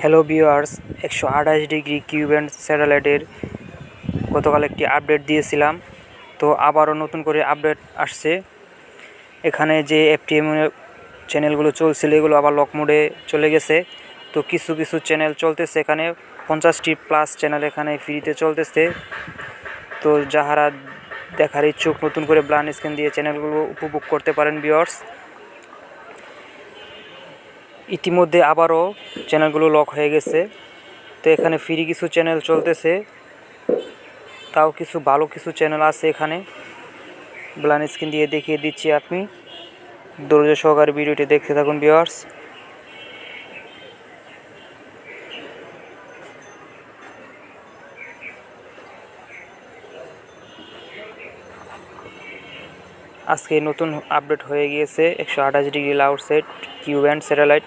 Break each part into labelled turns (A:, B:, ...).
A: Hello viewers একশো আঠাশ degree কিউব্যান্ড স্যাটেলাইটের গতকাল একটি আপডেট দিয়েছিলাম। তো আবারও নতুন করে আপডেট আসছে। এখানে যে এফটিএম চ্যানেলগুলো চলছিল, এগুলো আবার লক মোডে চলে গেছে। তো কিছু কিছু চ্যানেল চলতেছে এখানে। পঞ্চাশটি প্লাস চ্যানেল এখানে ফ্রিতে চলতেছে। তো যাহারা দেখার ইচ্ছুক, নতুন করে ব্লান স্ক্যান দিয়ে চ্যানেলগুলো উপভোগ করতে পারেন ভিউয়ার্স ইতিমধ্যে আবারও চ্যানেলগুলো লক হয়ে গেছে। তো এখানে ফ্রি কিছু চ্যানেল চলতেছে। তাও কিছু ভালো কিছু চ্যানেল আছে এখানে। ব্লান স্ক্রিন দিয়ে দেখিয়ে দিচ্ছি আপনি। ধৈর্য সহকারে ভিডিওটি দেখতে থাকুন ভিওয়ার্স আজকে নতুন আপডেট হয়ে গিয়েছে একশো আঠাশ ডিগ্রি লাউড সেট কিউ ব্যান্ড স্যাটেলাইট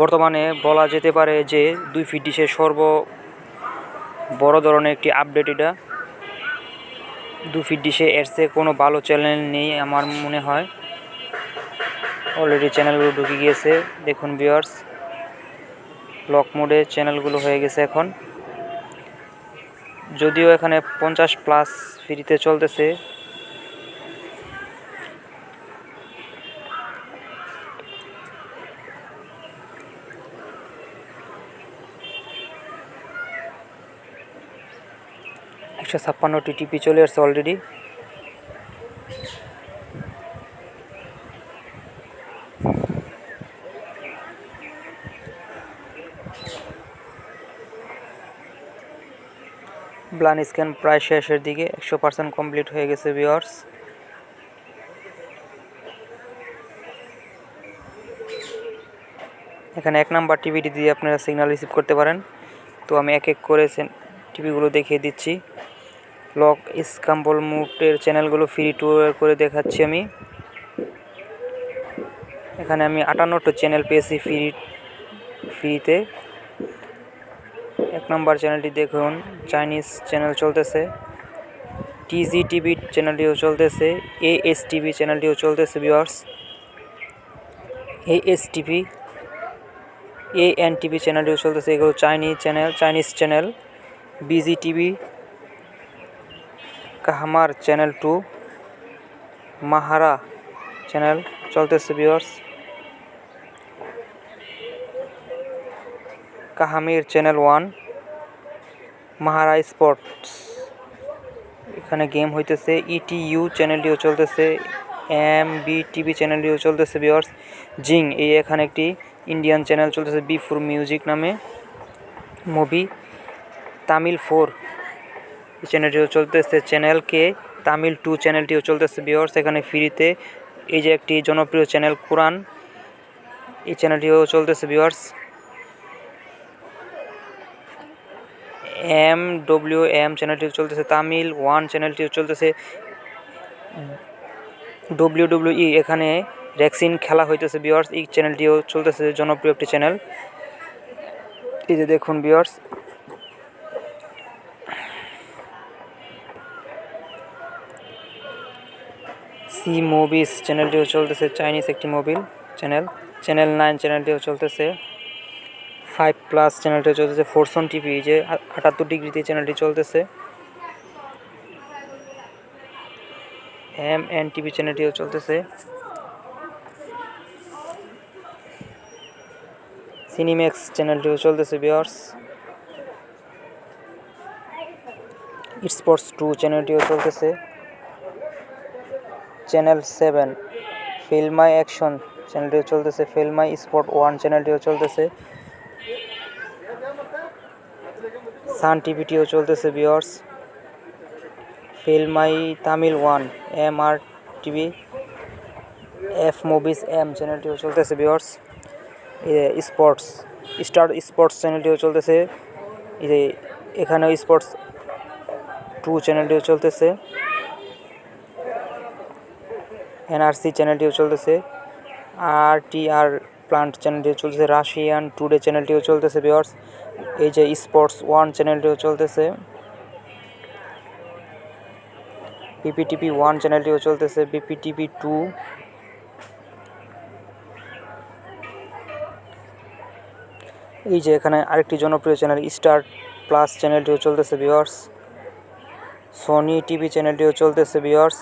A: বর্তমানে বলা যেতে পারে যে দুই ফিট ডিশের সর্ব বড় ধরনের একটি আপডেট এটা। দু ফিট ডিশে এর চেয়ে কোনো ভালো চ্যানেল নেই আমার মনে হয়। অলরেডি চ্যানেলগুলো ঢুকে গিয়েছে, দেখুন ভিওয়ার্স লক মোডে চ্যানেলগুলো হয়ে গেছে এখন। যদিও এখানে পঞ্চাশ প্লাস ফ্রিতে চলতেছে। একশো ছাপ্পান্নটি টিপি চলে আসছে অলরেডি ব্লান স্ক্যান প্রায় শেষের দিকে, একশো পার্সেন্ট কমপ্লিট হয়ে গেছে ভিওয়ার্স এখানে এক নাম্বার টিভিটি দিয়ে আপনারা সিগন্যাল রিসিভ করতে পারেন। তো আমি এক এক করে টিভিগুলো দেখিয়ে দিচ্ছি। লক ইসকাম্বল মুটের চ্যানেলগুলো ফ্রি টু করে দেখাচ্ছি আমি। এখানে আমি আটান্নটা চ্যানেল পেয়েছি ফ্রি ফ্রিতে নম্বর চ্যানেলটি দেখুন। চাইনিজ চ্যানেল চলতেছে। টিজি টিভি চ্যানেলটিও চলতেছে। এ এস টিভি চ্যানেলটিও চলতেছে viewers A S TV A N TV চ্যানেলটিও চলতেছে। এগুলো Chinese channel Chinese channel. B G, কাহামার channel two, মাহারা চ্যানেল চলতেছে ভিওয়ার্স কাহামির চ্যানেল ওয়ান। মাহারা স্পোর্টস। এখানে গেম হইতেছে ইটিইউ চ্যানেলটিও চলতেছে এম বি টিভি চ্যানেলটিও চলতেছে ভিওর্স জিং, এই এখানে একটি ইন্ডিয়ান চ্যানেল চলতেছে বি ফোর মিউজিক নামে। মুভি তামিল ফোর চ্যানেলটিও চলতেছে চ্যানেল কে তামিল টু চ্যানেলটিও চলতেছে ভিওর্স এখানে ফ্রিতে এই যে একটি জনপ্রিয় চ্যানেল কোরআন এই চ্যানেলটিও চলতেছে ভিওর্স এম ডব্লিউ এম চ্যানেলটি চলতেছে, তামিল ওয়ান চ্যানেলটিও চলতেছে। ডব্লিউ ডব্লিউ ই এখানে র্যাক্সিন খেলা হইতেছে বিয়ার্স এই চ্যানেলটিও চলতেছে, জনপ্রিয় একটি চ্যানেল এই যে দেখুন বিয়ার্স সি মুভিস চ্যানেলটিও চলতেছে চাইনিজ একটি মোবিল চ্যানেল চ্যানেল নাইন চ্যানেলটিও চলতেছে। ফাইভ প্লাস চ্যানেলটি চলতেছে, ফোরসন টিভি যে আটাত্তর ডিগ্রিতে চ্যানেলটি চলতেছে। এম এন টিভি চ্যানেলটিও চলতেছে। সিনিম্যাক্স চ্যানেলটিও চলতেছে বিয়ার্স স্পোর্টস টু চ্যানেলটিও চলতেছে। চ্যানেল সেভেন ফিল্মাই অ্যাকশন চ্যানেলটিও চলতেছে। ফিল্মাই স্পোর্ট ওয়ান চ্যানেলটিও চলতেছে। সান টিভিটিও চলতেছে viewers filmy Tamil one, M R TV, F movies M চ্যানেলটিও চলতেছে বিয়ার্স স্পোর্টস স্টার স্পোর্টস চ্যানেলটিও চলতেছে। এখানেও স্পোর্টস টু চ্যানেলটিও চলতেছে। এনআরসি চ্যানেলটিও চলতেছে। আর টি আর প্লান্ট চ্যানেলটিও চলতেছে। রাশিয়ান টুডে চ্যানেলটিও চলতেছে বিয়ার্স এই যে স্পোর্টস ওয়ান চ্যানেলটিও চলতেছে। বিপিটিভি ওয়ান চ্যানেলটিও চলতেছে বিপিটিভি টু এই যে এখানে আরেকটি জনপ্রিয় চ্যানেল স্টার প্লাস চ্যানেলটিও চলতেছে ভিওয়ার্স সনি টিভি চ্যানেলটিও চলতেছে ভিওয়ার্স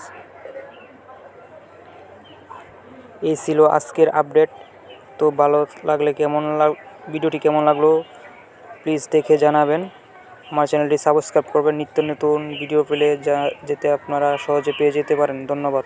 A: এই ছিল আজকের আপডেট তো ভালো লাগলে কেমন লাগ ভিডিওটি কেমন লাগল? প্লিজ দেখে জানাবেন। আমার চ্যানেলটি সাবস্ক্রাইব করবেন। নিত্য নতুন ভিডিও পেলে যা যেতে আপনারা সহজে পেয়ে যেতে পারেন। ধন্যবাদ।